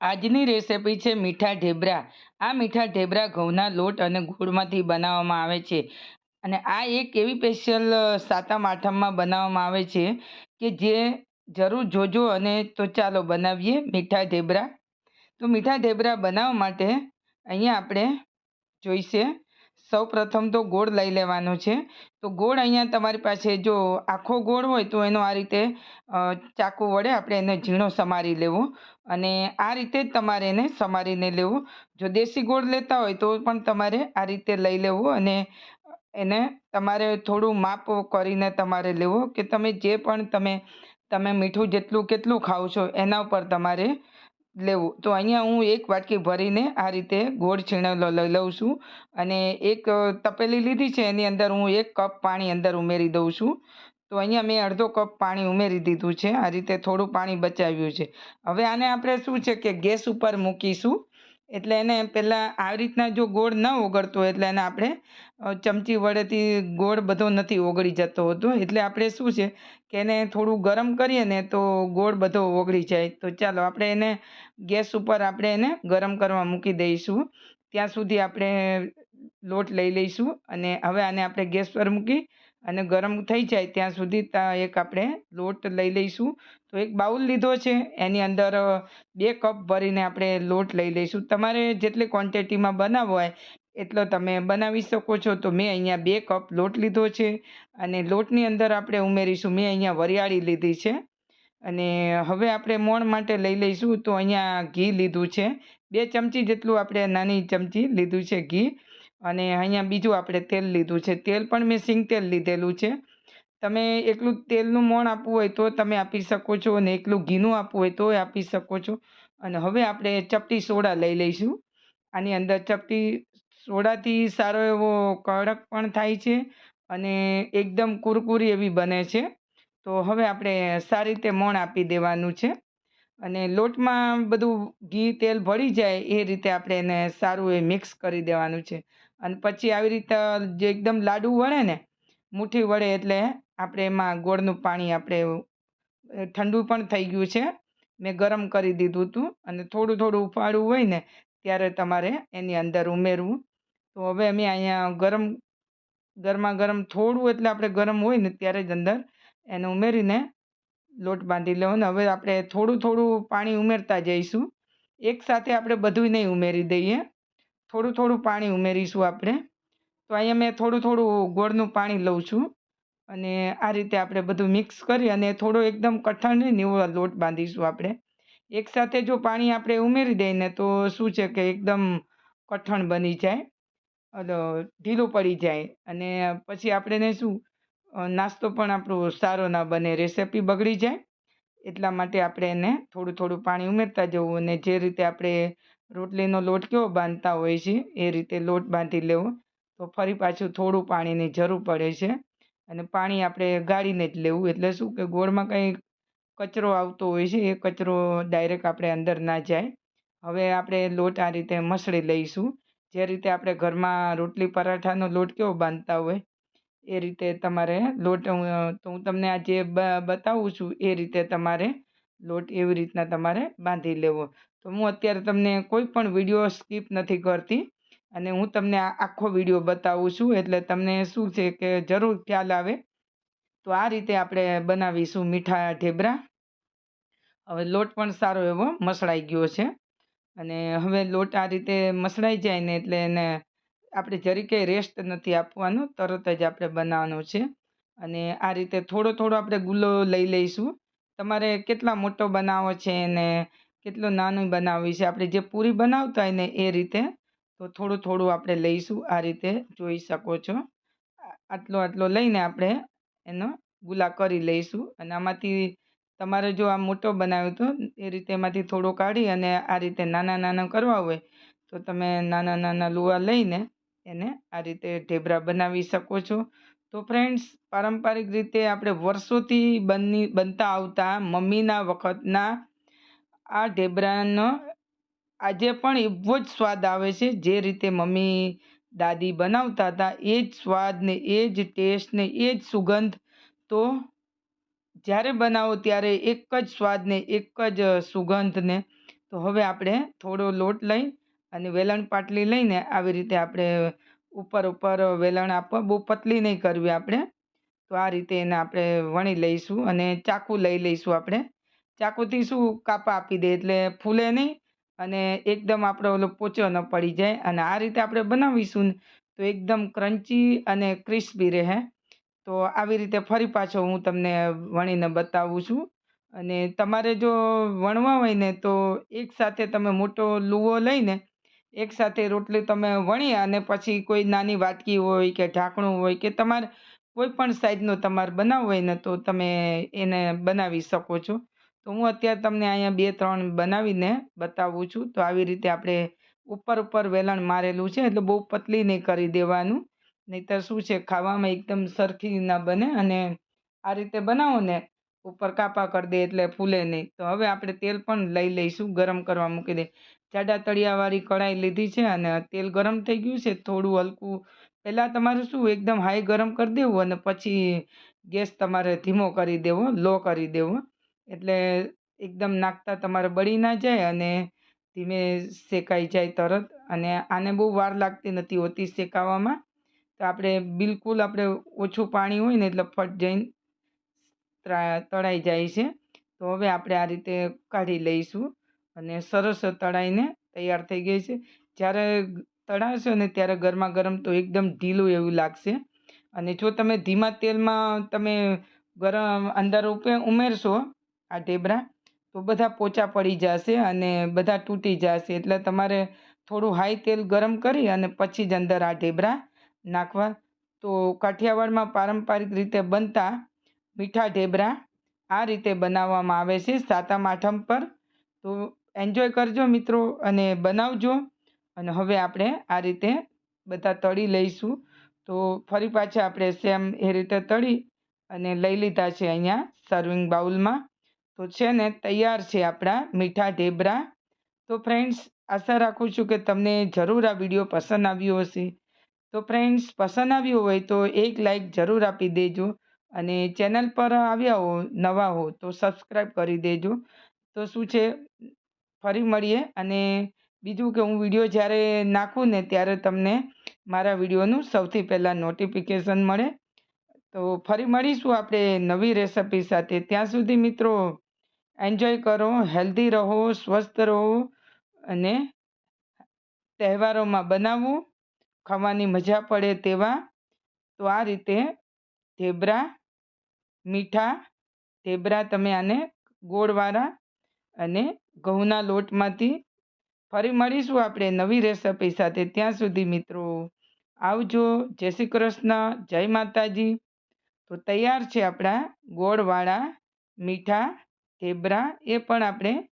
આજની રેસિપી છે મીઠા ઢેબરા. આ મીઠા ઢેબરા ઘઉંના લોટ અને ગોળમાંથી બનાવવામાં આવે છે. અને આ એક એવી સ્પેશિયલ સાતમ આઠમમાં બનાવવામાં આવે છે કે જે જરૂર જોજો અને તો ચાલો બનાવીએ મીઠા ઢેબરા. તો મીઠા ઢેબરા બનાવવા માટે અહીંયા આપણે જોઈશે સૌ પ્રથમ તો ગોળ લઈ લેવાનો છે. તો ગોળ અહીંયા તમારી પાસે જો આખો ગોળ હોય તો એનો આ રીતે ચાકુ વડે આપણે એને ઝીણો સમારી લેવો. અને આ રીતે જ તમારે એને સમારીને લેવું. જો દેશી ગોળ લેતા હોય તો પણ તમારે આ રીતે લઈ લેવું અને એને તમારે થોડું માપ કરીને તમારે લેવો કે તમે જે પણ તમે તમે મીઠું જેટલું કેટલું ખાવ છો એના ઉપર તમારે લેવું. તો અહીંયા હું એક વાટકી ભરીને આ રીતે ગોળ છીણેલો લઈ લઉં છું. અને એક તપેલી લીધી છે. એની અંદર હું એક કપ પાણી અંદર ઉમેરી દઉં છું. તો અહીંયા મેં અડધો કપ પાણી ઉમેરી દીધું છે. આ રીતે થોડું પાણી બચાવ્યું છે. હવે આને આપણે શું છે કે ગેસ ઉપર મૂકીશું. એટલે એને પહેલાં આવી રીતના જો ગોળ ન ઓગળતો એટલે એને આપણે ચમચી વડેથી ગોળ બધો નથી ઓગળી જતો હતો. એટલે આપણે શું છે કે એને થોડું ગરમ કરીએ ને તો ગોળ બધો ઓગળી જાય. તો ચાલો, આપણે એને ગેસ ઉપર આપણે એને ગરમ કરવા મૂકી દઈશું. ત્યાં સુધી આપણે લોટ લઈ લઈશું અને હવે આને આપણે ગેસ પર મૂકી અને ગરમ થઈ જાય ત્યાં સુધી એક આપણે લોટ લઈ લઈશું. તો એક બાઉલ લીધો છે, એની અંદર બે કપ ભરીને આપણે લોટ લઈ લઈશું. તમારે જેટલી ક્વોન્ટિટીમાં બનાવવો હોય એટલો તમે બનાવી શકો છો. તો મેં અહીંયા બે કપ લોટ લીધો છે અને લોટની અંદર આપણે ઉમેરીશું. મેં અહીંયા વરિયાળી લીધી છે અને હવે આપણે મોણ માટે લઈ લઈશું. તો અહીંયા ઘી લીધું છે. બે ચમચી જેટલું આપણે નાની ચમચી લીધું છે ઘી. અને અહીંયા બીજું આપણે તેલ લીધું છે. તેલ પણ મેં સિંગ તેલ લીધેલું છે. તમે એકલું તેલનું મોણ આપવું હોય તો તમે આપી શકો છો અને એકલું ઘીનું આપવું હોય તોય આપી શકો છો. અને હવે આપણે ચપટી સોડા લઈ લઈશું. આની અંદર ચપટી સોડાથી સારો એવો કડક પણ થાય છે અને એકદમ કુરકુરી એવી બને છે. તો હવે આપણે સારી રીતે મોણ આપી દેવાનું છે. અને લોટમાં બધું ઘી, તેલ ભળી જાય એ રીતે આપણે એને સારું એ મિક્સ કરી દેવાનું છે. અને પછી આવી રીતે જે એકદમ લાડુ વળે ને, મુઠ્ઠી વળે એટલે આપણે એમાં ગોળનું પાણી આપણે ઠંડુ પણ થઈ ગયું છે. મેં ગરમ કરી દીધું હતું અને થોડું થોડું ઉફાળું હોય ને, ત્યારે તમારે એની અંદર ઉમેરવું. તો હવે અમે અહીંયા ગરમ, ગરમા ગરમ થોડું એટલે આપણે ગરમ હોય ને, ત્યારે જ અંદર એને ઉમેરીને લોટ બાંધી લેવાનો. હવે આપણે થોડું થોડું પાણી ઉમેરતા જઈશું. એકસાથે આપણે બધું નહીં ઉમેરી દઈએ. થોડું થોડું પાણી ઉમેરીશું આપણે. તો અહીંયા મેં થોડું થોડું ગોળનું પાણી લઉં છું. અને આ રીતે આપણે બધું મિક્સ કરી અને થોડો એકદમ કઠણ નહીં લોટ બાંધીશું આપણે. એકસાથે જો પાણી આપણે ઉમેરી દઈએ ને તો શું છે કે એકદમ કઠણ બની જાય. ઢીલું પડી જાય. અને પછી આપણે શું નાસ્તો પણ આપણો સારો ના બને, રેસીપી બગડી જાય, એટલા માટે આપણે એને થોડું થોડું પાણી ઉમેરતા જવું અને જે રીતે આપણે રોટલીનો લોટ કેવો બાંધતા હોય છે એ રીતે લોટ બાંધી લેવો. તો ફરી પાછું થોડું પાણીની જરૂર પડે છે અને પાણી આપણે ગાળીને જ લેવું. એટલે શું કે ગોળમાં કંઈ કચરો આવતો હોય છે, એ કચરો ડાયરેક્ટ આપણે અંદર ના જાય. હવે આપણે લોટ આ રીતે મસળી લઈશું. જે રીતે આપણે ઘરમાં રોટલી પરાઠાનો લોટ કેવો બાંધતા હોય એ રીતે તમારે લોટ તો હું તમને આ જે બતાવું છું એ રીતે તમારે લોટ એવી રીતના તમારે બાંધી લેવો. તો હું અત્યારે તમને કોઈ પણ વીડિયો સ્કીપ નથી કરતી અને હું તમને આખો વીડિયો બતાવું છું એટલે તમને શું છે કે જરૂર ખ્યાલ આવે. તો આ રીતે આપણે બનાવીશું મીઠા ઢેબરા. હવે લોટ પણ સારો એવો મસળાઈ ગયો છે. અને હવે લોટ આ રીતે મસળાઈ જાય ને એટલે એને આપણે જરી કંઈ રેસ્ટ નથી આપવાનો, તરત જ આપણે બનાવવાનો છે. અને આ રીતે થોડો થોડો આપણે ગુલ્લો લઈ લઈશું. તમારે કેટલા મોટો બનાવો છે અને કેટલો નાનું બનાવવી છે, આપણે જે પૂરી બનાવતા હોય ને એ રીતે તો થોડું થોડું આપણે લઈશું, આ રીતે જોઈ શકો છો. આટલો આટલો લઈને આપણે એનો ગુલા કરી લઈશું. અને આમાંથી તમારે જો આ મોટો બનાવ્યો તો એ રીતે એમાંથી થોડો કાઢી અને આ રીતે નાના નાના કરવા હોય તો તમે નાના નાના લુવા લઈને એને આ રીતે ઢેબરા બનાવી શકો છો. તો ફ્રેન્ડ્સ પારંપરિક રીતે આપણે વર્ષોથી બની બનતા આવતા મમ્મીના વખતના આ ઢેબરાનો આજે પણ એવો જ સ્વાદ આવે છે, જે રીતે મમ્મી, દાદી બનાવતા હતા, એ જ સ્વાદ ને એ જ ટેસ્ટ ને એ જ સુગંધ. તો જ્યારે બનાવો ત્યારે એક જ સ્વાદને એક જ સુગંધને તો હવે આપણે થોડો લોટ લઈ અને વેલણ પાટલી લઈને આવી રીતે આપણે ઉપર ઉપર વેલણ આપવા, બહુ પતલી નહીં કરવી આપણે. તો આ રીતે એને આપણે વણી લઈશું અને ચાકુ લઈ લઈશું આપણે. ચાકુથી શું કાપા આપી દે એટલે ફૂલે નહીં અને એકદમ આપણે ઓલો પોચો ન પડી જાય અને આ રીતે આપણે બનાવીશું ને તો એકદમ ક્રન્ચી અને ક્રિસ્પી રહે. તો આવી રીતે ફરી પાછો હું તમને વણીને બતાવું છું. અને તમારે જો વણવા હોય ને તો એકસાથે તમે મોટો લુવો લઈને એકસાથે રોટલી તમે વણી અને પછી કોઈ નાની વાટકી હોય કે ઢાંકણું હોય કે તમારે કોઈ પણ સાઈઝનો તમારે બનાવવો હોય ને તો તમે એને બનાવી શકો છો. તો હું અત્યારે તમને અહીંયા બે ત્રણ બનાવીને બતાવું છું. તો આવી રીતે આપણે ઉપર ઉપર વેલણ મારેલું છે એટલે બહુ પતલી નહીં કરી દેવાનું. નહીંતર શું છે, ખાવામાં એકદમ સરખી ના બને અને આ રીતે બનાવો ને ઉપર કાપા કરી દે એટલે ફૂલે નહીં. તો હવે આપણે તેલ પણ લઈ લઈશું, ગરમ કરવા મૂકી દે. જાડા તળિયાવાળી કઢાઈ લીધી છે અને તેલ ગરમ થઈ ગયું છે. થોડું હલકું. પહેલાં તમારે શું એકદમ હાઈ ગરમ કરી દેવું અને પછી ગેસ તમારે ધીમો કરી દેવો, લો કરી દેવો. એટલે એકદમ નાખતા તમારે બળી ના જાય અને ધીમે શેકાઈ જાય તરત. અને આને બહુ વાર લાગતી નથી હોતી શેકાવામાં. તો આપણે બિલકુલ આપણે ઓછું પાણી હોય ને એટલે ફટ જઈને તળાઈ જાય છે. તો હવે આપણે આ રીતે કાઢી લઈશું. અને સરસ તળાઈને તૈયાર થઈ ગઈ છે. જ્યારે તળાશો ને ત્યારે ગરમા ગરમ તો એકદમ ઢીલું એવું લાગશે. અને જો તમે ધીમા તેલમાં તમે ગરમ અંદર ઉમેરશો આ ઢેબરા, તો બધા પોચા પડી જશે અને બધા તૂટી જશે. એટલે તમારે થોડું હાઈ તેલ ગરમ કરી અને પછી જ અંદર આ ઢેબરા નાખવા. તો કાઠિયાવાડમાં પારંપરિક રીતે બનતા મીઠા ઢેબરા આ રીતે બનાવવામાં આવે છે સાતમ આઠમ પર. તો એન્જોય કરજો મિત્રો અને બનાવજો. અને હવે આપણે આ રીતે બધા તળી લઈશું. તો ફરી પાછા આપણે સેમ એ રીતે તળી અને લઈ લીધા છે અહીંયા સર્વિંગ બાઉલમાં તો છે ને તૈયાર છે આપણા મીઠા ઢેબરા. તો ફ્રેન્ડ્સ આશા રાખું છું કે તમને જરૂર આ વીડિયો પસંદ આવ્યો હશે. તો ફ્રેન્ડ્સ પસંદ આવ્યો હોય તો એક લાઈક જરૂર આપી દેજો. અને ચેનલ પર આવ્યા હો, નવા હો તો સબસ્ક્રાઈબ કરી દેજો. તો શું છે? ફરી મળીએ અને બીજું કે હું વીડિયો જ્યારે નાખું ને ત્યારે તમને મારા વિડીયોનું સૌથી પહેલાં નોટિફિકેશન મળે. તો ફરી મળીશું આપણે નવી રેસિપી સાથે. ત્યાં સુધી મિત્રો એન્જોય કરો હેલ્ધી રહો, સ્વસ્થ રહો અને તહેવારોમાં બનાવવું, ખાવાની મજા પડે તેવા. તો આ રીતે ઢેબરા, મીઠા, ઢેબરા તમે આને ગોળવાળા અને ઘઉંના લોટમાંથી. ફરી મળીશું આપણે નવી રેસિપી સાથે. ત્યાં સુધી મિત્રો, આવજો. જય શ્રી કૃષ્ણ. જય માતાજી. તો તૈયાર છે આપણા ગોળવાળા, મીઠા, ઢેબરા, એ પણ આપણે